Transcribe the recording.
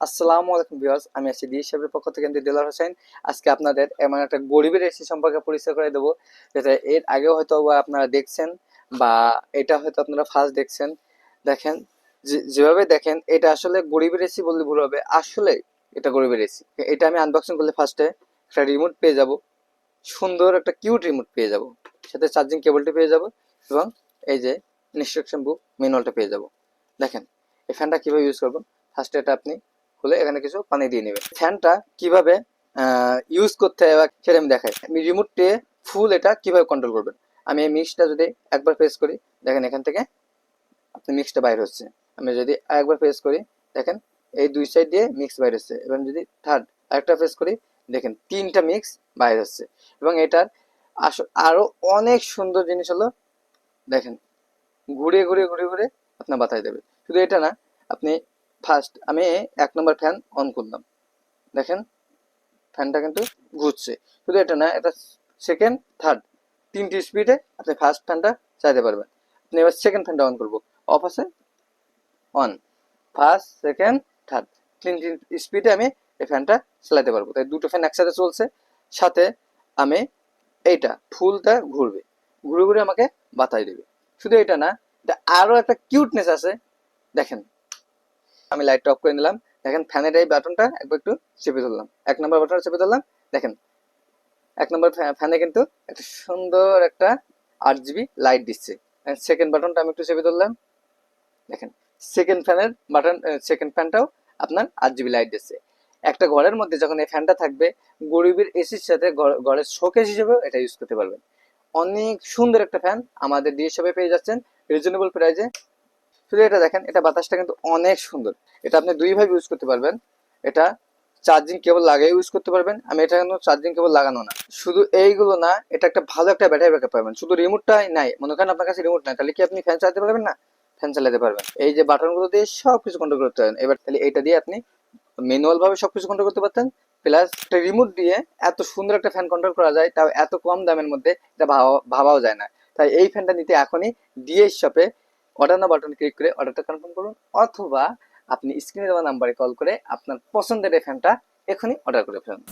আসসালামু আলাইকুম ভিউয়ার্স, আমি আছি ডি সাহেবের পক্ষ থেকে আমি দিলার হোসেন। আজকে আপনাদের এমন একটা গরিবের এসি সম্পর্কে পরিচয় করে দেবো, যেটা এর আগেও হয়তো আপনারা দেখছেন বা এটা হয়তো আপনারা ফার্স্ট দেখছেন। দেখেন যেভাবে দেখেন, এটা আসলে গরিবের এসি বললে ভুল হবে। আসলে এটা গরিবের এসি এটা আমি আনবক্সিং করলে ফার্স্টে একটা রিমোট পেয়ে যাব। সুন্দর একটা কিউট রিমোট পেয়ে যাব। সাথে চার্জিং কেবলটি পেয়ে যাব এবং এই যে ইনস্ট্রাকশন বুক ম্যানুয়ালটা পেয়ে যাব। দেখেন, এই ফ্যানটা কীভাবে ইউজ করবেন ফার্স্টে এটা আপনি খুলে এখানে কিছু পানি দিয়ে নেবেন ফ্যানটা কীভাবে ইউজ করতে হয় সেটা আমি দেখাই। আমি রিমোট দিয়ে ফুল এটা কীভাবে কন্ট্রোল করবেন? আমি এই মিক্সটা যদি একবার প্রেস করি, দেখেন এখান থেকে আপনি মিক্সটা বাইর হচ্ছে। আমি যদি একবার প্রেস করি, দেখেন এই দুই সাইড দিয়ে মিক্স বাইর হচ্ছে। এবং যদি থার্ড আরেকটা প্রেস করি, দেখেন তিনটা মিক্স বাইর হচ্ছে। এবং এটার আস, আরও অনেক সুন্দর জিনিস হলো, দেখেন ঘুরে ঘুরে ঘুরে ঘুরে আপনার বাতায় দেবে। শুধু এটা না, আপনি ফার্স্ট আমি এক নম্বর ফ্যান অন করলাম। দেখেন ফ্যানটা কিন্তু ঘুরছে। শুধু এটা না, এটা সেকেন্ড থার্ড তিনটি স্পিডে আপনি ফার্স্ট ফ্যানটা চাইতে পারবেন। আপনি এবার সেকেন্ড ফ্যানটা অন করব। অফ আছে? অন ফার্স্ট সেকেন্ড থার্ড তিনটি স্পিডে আমি এই ফ্যানটা চালাতে পারব। তাই দুটো ফ্যান একসাথে চলছে। সাথে আমি এইটা, ফুলটা ঘুরবে। ঘুরে ঘুরে আমাকে বাতাই দেবে। শুধু এটা না, এটা আরও একটা কিউটনেস আছে। দেখেন আমি লাইটটা অফ করে নিলাম। দেখেন ফ্যানের এই বাটনটা একবার একটু চেপে ধরলাম। এক নম্বর বাটনটা চেপে ধরলাম। দেখেন, এক নম্বর ফ্যানে কিন্তু একটা সুন্দর একটা আট জিবি লাইট দিচ্ছে। সেকেন্ড বাটনটা আমি একটু চেপে ধরলাম। দেখেন সেকেন্ড ফ্যানের বাটন সেকেন্ড ফ্যানটাও আপনার আট জিবি লাইট দিচ্ছে। একটা ঘরের মধ্যে যখন এই ফ্যানটা থাকবে, গরিবের এসির সাথে ঘরের শোকেস হিসেবেও এটা ইউজ করতে পারবেন। অনেক সুন্দর একটা ফ্যান আমাদের ডিএসএফে পেয়ে যাচ্ছেন। রিজনেবল প্রাইজে শুধু এটা দেখেন, এটা বাতাসটা কিন্তু অনেক সুন্দর। এটা আপনি দুইভাবে ইউজ করতে পারবেন। এটা চার্জিং কেবল লাগিয়ে ইউজ করতে পারবেন। আমি এটা কিন্তু চার্জিং কেবল লাগানো না। শুধু এইগুলো না, এটা একটা ভালো একটা ব্যাটারি ব্যাকআপ পাবেন। শুধু রিমোটটাই নাই। মনে করেন আপনার কাছে রিমোট নাই, তাহলে কি আপনি ফ্যান চালাতে পারবেন না? ফ্যান চালাতে পারবেন। এই যে বাটনগুলো দিয়ে সব কিছু কন্ট্রোল করতে পারেন। এবার তাহলে এটা দিয়ে আপনি ম্যানুয়াল ভাবে সবকিছু কন্ট্রোল করতে পারতেন। প্লাস একটা রিমোট দিয়ে এত সুন্দর একটা ফ্যান কন্ট্রোল করা যায়, তাও এত কম দামের মধ্যে এটা ভাবা- ভাবাও যায় না। তাই এই ফ্যানটা নিতে এখনই ডিএস শপে অর্ডার না বাটন ক্লিক করে অর্ডারটা কনফার্ম করুন, অথবা আপনি স্ক্রিনে দেওয়া নাম্বারে কল করে আপনার পছন্দের এই ফ্যানটা এখনই অর্ডার করে ফেলুন।